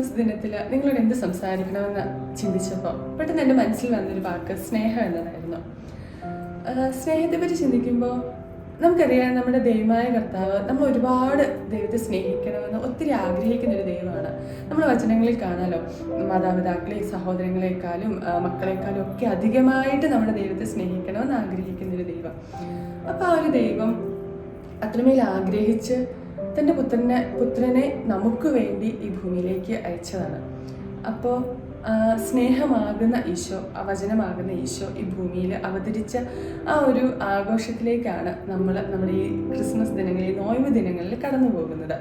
Christmas ദിനത്തിൽ നിങ്ങളോട് എന്ത് സംസാരിക്കണമെന്ന് ചിന്തിച്ചപ്പോൾ പെട്ടെന്ന് എന്റെ മനസ്സിൽ വന്നൊരു വാക്ക് സ്നേഹം എന്നതായിരുന്നു. സ്നേഹത്തെ പറ്റി ചിന്തിക്കുമ്പോൾ നമുക്കറിയാം നമ്മുടെ ദൈവമായ കർത്താവ് നമ്മൾ ഒരുപാട് ദൈവത്തെ സ്നേഹിക്കണമെന്ന് ഒത്തിരി ആഗ്രഹിക്കുന്ന ഒരു ദൈവമാണ്. നമ്മൾ വചനങ്ങളിൽ കാണാലോ മാതാപിതാക്കളെ സഹോദരങ്ങളെക്കാളും മക്കളെക്കാളും ഒക്കെ അധികമായിട്ട് നമ്മുടെ ദൈവത്തെ സ്നേഹിക്കണമെന്ന് ആഗ്രഹിക്കുന്ന ഒരു ദൈവം. അപ്പോൾ ആ ഒരു ദൈവം അത്രമേൽ ആഗ്രഹിച്ച് തന്റെ പുത്രനെ പുത്രനെ നമുക്ക് വേണ്ടി ഈ ഭൂമിയിലേക്ക് അയച്ചതാണ്. അപ്പോൾ സ്നേഹമാകുന്ന ഈശോ ആ വചനമാകുന്ന ഈശോ ഈ ഭൂമിയിൽ അവതരിച്ച ആ ഒരു ആഘോഷത്തിലേക്കാണ് നമ്മൾ നമ്മുടെ ഈ ക്രിസ്മസ് ദിനങ്ങളിൽ നോയമ്പ് ദിനങ്ങളിൽ കടന്നു പോകുന്നത്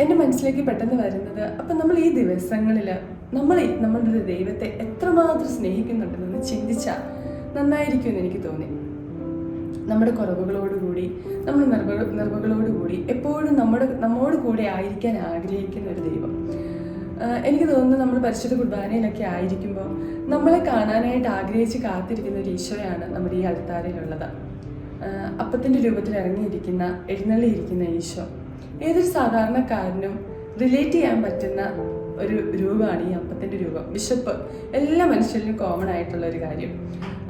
എന്റെ മനസ്സിലേക്ക് പെട്ടെന്ന് വരുന്നത് അപ്പം നമ്മൾ ഈ ദിവസങ്ങളിൽ നമ്മൾ നമ്മുടെ ഒരു ദൈവത്തെ എത്രമാത്രം സ്നേഹിക്കുന്നുണ്ടെന്ന് ചിന്തിച്ചാൽ നന്നായിരിക്കുമെന്ന് എനിക്ക് തോന്നി. നമ്മുടെ കുറവുകളോടുകൂടി നമ്മുടെ നിർവ നിർവകളോടുകൂടി എപ്പോഴും നമ്മുടെ നമ്മോട് കൂടെ ആയിരിക്കാൻ ആഗ്രഹിക്കുന്ന ഒരു ദൈവം. എനിക്ക് തോന്നുന്നു നമ്മൾ പരിശുദ്ധ കുർബാനയിലൊക്കെ ആയിരിക്കുമ്പോൾ നമ്മളെ കാണാനായിട്ട് ആഗ്രഹിച്ച് കാത്തിരിക്കുന്ന ഒരു ഈശോയാണ് നമ്മുടെ ഈ അടുത്താരയിലുള്ളത് അപ്പത്തിന്റെ രൂപത്തിൽ ഇറങ്ങിയിരിക്കുന്ന എഴുന്നള്ളിയിരിക്കുന്ന ഈശോ. ഏതൊരു സാധാരണക്കാരനും റിലേറ്റ് ചെയ്യാൻ പറ്റുന്ന ഒരു രൂപമാണ് ഈ അപ്പത്തിന്റെ രൂപം. ബിഷപ്പ് എല്ലാ മനുഷ്യരിലും കോമൺ ആയിട്ടുള്ള ഒരു കാര്യം.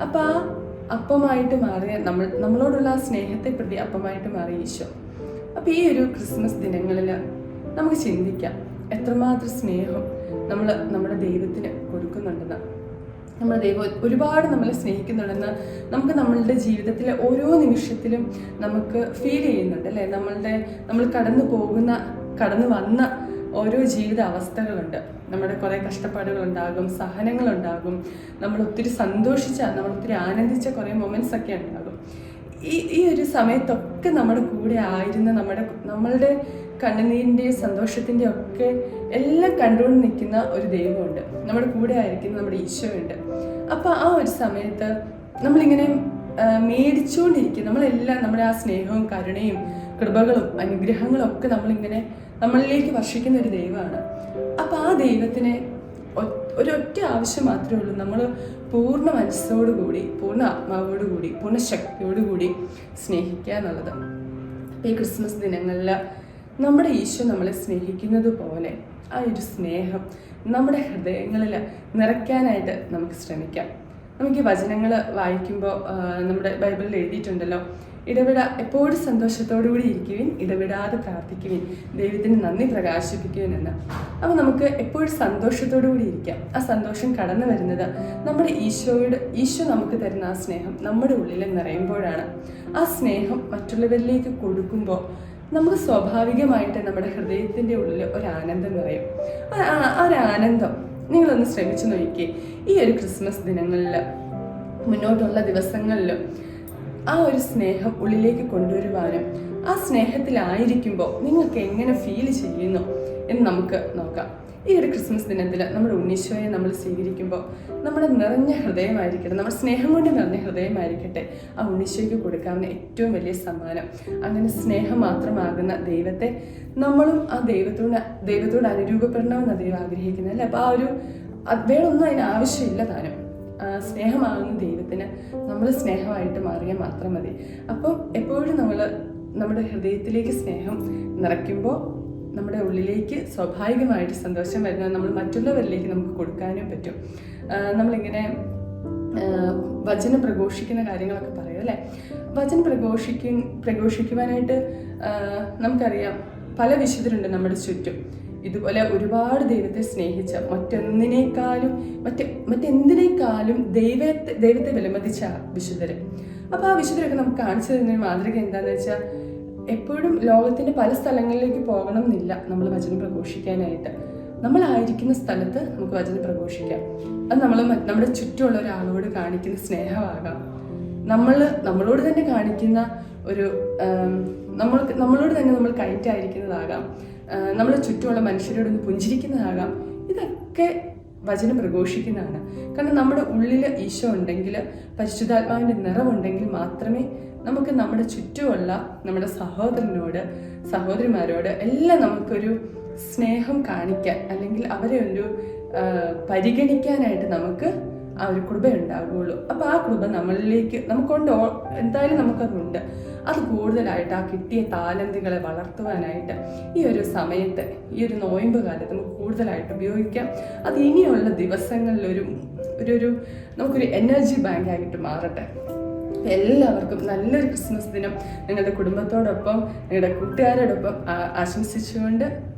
അപ്പോൾ ആ അപ്പമായിട്ട് മാറിയ നമ്മൾ നമ്മളോടുള്ള പ്രതി അപ്പമായിട്ട് മാറിയ ഈശോ. അപ്പോൾ ഈ ഒരു ക്രിസ്മസ് ദിനങ്ങളിൽ നമുക്ക് ചിന്തിക്കാം എത്രമാത്രം സ്നേഹം നമ്മൾ നമ്മുടെ ദൈവത്തിന് കൊടുക്കുന്നുണ്ടെന്ന്. നമ്മുടെ ദൈവം ഒരുപാട് നമ്മളെ സ്നേഹിക്കുന്നുണ്ടെന്ന് നമുക്ക് നമ്മളുടെ ജീവിതത്തിലെ ഓരോ നിമിഷത്തിലും നമുക്ക് ഫീൽ ചെയ്യുന്നുണ്ട് അല്ലേ? നമ്മളുടെ നമ്മൾ കടന്നു പോകുന്ന കടന്നു വന്ന ഓരോ ജീവിത അവസ്ഥകളുണ്ട്. നമ്മുടെ കുറേ കഷ്ടപ്പാടുകളുണ്ടാകും സഹനങ്ങളുണ്ടാകും. നമ്മൾ ഒത്തിരി സന്തോഷിച്ച നമ്മൾ ഒത്തിരി ആനന്ദിച്ച കുറേ മൊമെന്റ്സ് ഒക്കെ ഉണ്ടാകും. ഈ ഈ ഒരു സമയത്തൊക്കെ നമ്മുടെ കൂടെ ആയിരുന്ന നമ്മുടെ നമ്മളുടെ കണ്ണുനീരിന്റെയും സന്തോഷത്തിന്റെയും ഒക്കെ എല്ലാം കണ്ടുകൊണ്ട് നിൽക്കുന്ന ഒരു ദൈവമുണ്ട്. നമ്മുടെ കൂടെ ആയിരിക്കുന്ന നമ്മുടെ ഈശോയുണ്ട്. അപ്പോൾ ആ ഒരു സമയത്ത് നമ്മളിങ്ങനെ മേടിച്ചുകൊണ്ടിരിക്കും നമ്മളെല്ലാം നമ്മുടെ ആ സ്നേഹവും കരുണയും കൃപകളും അനുഗ്രഹങ്ങളും ഒക്കെ നമ്മളിങ്ങനെ നമ്മളിലേക്ക് വർഷിക്കുന്ന ഒരു ദൈവമാണ്. അപ്പോൾ ആ ദൈവത്തിനെ ഒരൊറ്റ ആവശ്യം മാത്രമേ ഉള്ളൂ. നമ്മൾ പൂർണ മനസ്സോടുകൂടി പൂർണ ആത്മാവോടുകൂടി പൂർണ ശക്തിയോടുകൂടി സ്നേഹിക്കുക എന്നുള്ളത്. ഈ ക്രിസ്മസ് ദിനങ്ങളിൽ നമ്മുടെ ഈശോ നമ്മളെ സ്നേഹിക്കുന്നത് പോലെ ആ ഒരു സ്നേഹം നമ്മുടെ ഹൃദയങ്ങളിൽ നിറയ്ക്കാനായിട്ട് നമുക്ക് ശ്രമിക്കാം. നമുക്ക് ഈ വചനങ്ങൾ വായിക്കുമ്പോൾ നമ്മുടെ ബൈബിളിൽ എഴുതിയിട്ടുണ്ടല്ലോ ഇടവിട എപ്പോഴും സന്തോഷത്തോടുകൂടി ഇരിക്കുവിൻ ഇടപെടാതെ പ്രാർത്ഥിക്കുവിൻ ദൈവത്തിന് നന്ദി പ്രകാശിപ്പിക്കുവിൻ എന്ന്. അപ്പോൾ നമുക്ക് എപ്പോഴും സന്തോഷത്തോടു കൂടി ഇരിക്കാം. ആ സന്തോഷം കടന്നു വരുന്നത് നമ്മുടെ ഈശോയുടെ ഈശോ നമുക്ക് തരുന്ന ആ സ്നേഹം നമ്മുടെ ഉള്ളിൽ നിറയുമ്പോഴാണ്. ആ സ്നേഹം മറ്റുള്ളവരിലേക്ക് കൊടുക്കുമ്പോൾ നമുക്ക് സ്വാഭാവികമായിട്ട് നമ്മുടെ ഹൃദയത്തിന്റെ ഉള്ളിൽ ഒരു ആനന്ദം നിറയും. ഒരു ആനന്ദം നിങ്ങളൊന്ന് ശ്രമിച്ചു നോക്കിയേ. ഈ ഒരു ക്രിസ്മസ് ദിനങ്ങളിൽ മുന്നോട്ടുള്ള ദിവസങ്ങളിൽ ആ ഒരു സ്നേഹം ഉള്ളിലേക്ക് കൊണ്ടുവരുവാനും ആ സ്നേഹത്തിലായിരിക്കുമ്പോൾ നിങ്ങൾക്ക് എങ്ങനെ ഫീൽ ചെയ്യുന്നു എന്ന് നമുക്ക് നോക്കാം. ഈ ഒരു ക്രിസ്മസ് ദിനത്തിൽ നമ്മുടെ ഉണ്ണീശോയെ നമ്മൾ സ്വീകരിക്കുമ്പോൾ നമ്മുടെ നിറഞ്ഞ ഹൃദയമായിരിക്കട്ടെ നമ്മുടെ സ്നേഹം കൊണ്ട് നിറഞ്ഞ ഹൃദയമായിരിക്കട്ടെ ആ ഉണ്ണീശോയ്ക്ക് കൊടുക്കാവുന്ന ഏറ്റവും വലിയ സമ്മാനം. അങ്ങനെ സ്നേഹം മാത്രമാകുന്ന ദൈവത്തെ നമ്മളും ആ ദൈവത്തോട് ദൈവത്തോട് അനുരൂപപ്പെടണമെന്ന് ദൈവം ആഗ്രഹിക്കുന്നത് അല്ലേ അപ്പോൾ ആ ഒരു വേറൊന്നും അതിന് ആവശ്യമില്ല താനും. സ്നേഹമാകുന്ന ദൈവത്തിന് നമ്മൾ സ്നേഹമായിട്ട് മാറിയാൽ മാത്രം മതി. അപ്പോൾ എപ്പോഴും നമ്മൾ നമ്മുടെ ഹൃദയത്തിലേക്ക് സ്നേഹം നിറയ്ക്കുമ്പോൾ നമ്മുടെ ഉള്ളിലേക്ക് സ്വാഭാവികമായിട്ട് സന്തോഷം വരുന്നത് നമ്മൾ മറ്റുള്ളവരിലേക്ക് നമുക്ക് കൊടുക്കാനും പറ്റും. നമ്മളിങ്ങനെ വചനം പ്രഘോഷിക്കുന്ന കാര്യങ്ങളൊക്കെ പറയും അല്ലേ? വചനം പ്രഘോഷിക്കും പ്രഘോഷിക്കുവാനായിട്ട് നമുക്കറിയാം പല വിശുദ്ധരുണ്ട് നമ്മുടെ ചുറ്റും. ഇതുപോലെ ഒരുപാട് ദൈവത്തെ സ്നേഹിച്ച മറ്റൊന്നിനേക്കാളും മറ്റ് മറ്റെന്തിനേക്കാളും ദൈവത്തെ ദൈവത്തെ വിലമതിച്ച വിശുദ്ധര്. അപ്പോൾ ആ വിശുദ്ധരൊക്കെ നമുക്ക് കാണിച്ചു തരുന്ന മാതൃക എന്താണെന്ന് വെച്ചാൽ എപ്പോഴും ലോകത്തിന്റെ പല സ്ഥലങ്ങളിലേക്ക് പോകണം എന്നില്ല നമ്മൾ വചനം പ്രഘോഷിക്കാനായിട്ട്. നമ്മളായിരിക്കുന്ന സ്ഥലത്ത് നമുക്ക് വചനം പ്രഘോഷിക്കാം. അത് നമ്മൾ നമ്മുടെ ചുറ്റുമുള്ള ഒരാളോട് കാണിക്കുന്ന സ്നേഹമാകാം. നമ്മൾ നമ്മളോട് തന്നെ കാണിക്കുന്ന ഒരു ആം, നമ്മൾക്ക് നമ്മളോട് തന്നെ നമ്മൾ കയറ്റായിരിക്കുന്നതാകാം നമ്മളെ ചുറ്റുമുള്ള മനുഷ്യരോടൊന്ന് പുഞ്ചിരിക്കുന്നതാകാം. ഇതൊക്കെ വചനം പ്രഘോഷിക്കുന്നതാണ്. കാരണം നമ്മുടെ ഉള്ളിൽ ഈശോ ഉണ്ടെങ്കിൽ പരിശുദ്ധാത്മാവിന്റെ നിറവുണ്ടെങ്കിൽ മാത്രമേ നമുക്ക് നമ്മുടെ ചുറ്റുമുള്ള നമ്മുടെ സഹോദരനോട് സഹോദരിമാരോട് എല്ലാം നമുക്കൊരു സ്നേഹം കാണിക്കാൻ അല്ലെങ്കിൽ അവരെ ഒരു പരിഗണിക്കാനായിട്ട് നമുക്ക് ആ ഒരു കൃപ ഉണ്ടാകുള്ളൂ അപ്പോൾ ആ കൃപ നമ്മളിലേക്ക് നമുക്കുണ്ട് എന്തായാലും നമുക്കതുണ്ട്. അത് കൂടുതലായിട്ട് ആ കിട്ടിയ താലന്തുകളെ വളർത്തുവാനായിട്ട് ഈ ഒരു സമയത്ത് ഈ ഒരു നോയമ്പ് കാലത്ത് നമുക്ക് കൂടുതലായിട്ട് ഉപയോഗിക്കാം. അത് ഇനിയുള്ള ദിവസങ്ങളിലൊരു ഒരു ഒരു നമുക്കൊരു എനർജി ബാങ്കായിട്ട് മാറട്ടെ. എല്ലാവർക്കും നല്ലൊരു ക്രിസ്മസ് ദിനം നിങ്ങളുടെ കുടുംബത്തോടൊപ്പം നിങ്ങളുടെ കൂട്ടുകാരോടൊപ്പം ആശംസിച്ചുകൊണ്ട്